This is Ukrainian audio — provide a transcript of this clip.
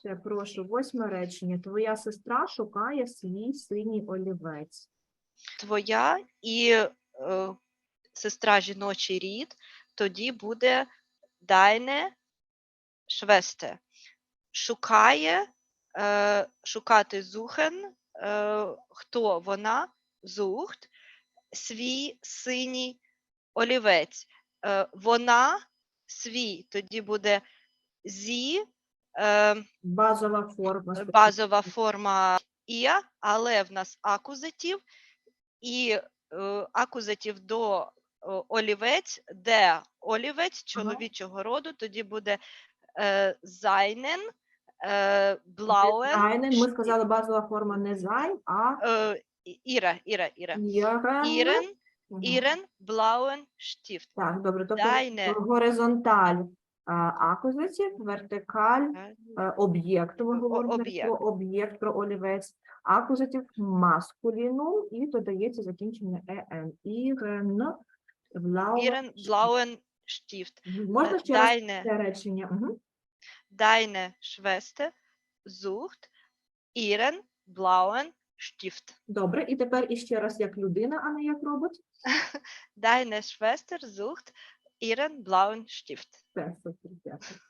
Ще прошу, восьме речення. Твоя сестра шукає свій синій олівець. Твоя і е, сестра жіночий рід, тоді буде deine Schwester. Шукає, е, шукати suchen, е, хто вона, sucht, свій синій олівець. Е, вона свій, тоді буде зі, Базова форма. спочатку. базова форма ія, але в нас акузатив, і е, акузатив до е, олівець, де олівець чоловічого роду, тоді буде е, зайнен, е, блауен, Айнен, ми сказали базова форма не зай, а е, Іра, Іра, Іра. Ірен, Ірен, блауен, штіфт. Так, добре. Тобто горизонталь а, вертикаль Е, е, ми говоримо об'єкт. про об'єкт, про олівець, акузатив маскулінум і додається закінчення ен. Ірен, блауен, Ірен, блауен, штіфт. Можна ще раз це речення? Угу. Deine Schwester sucht ihren blauen Stift. Добре, і тепер іще раз як людина, а не як робот. Deine Schwester sucht ihren blauen Stift. Все, супер, дякую.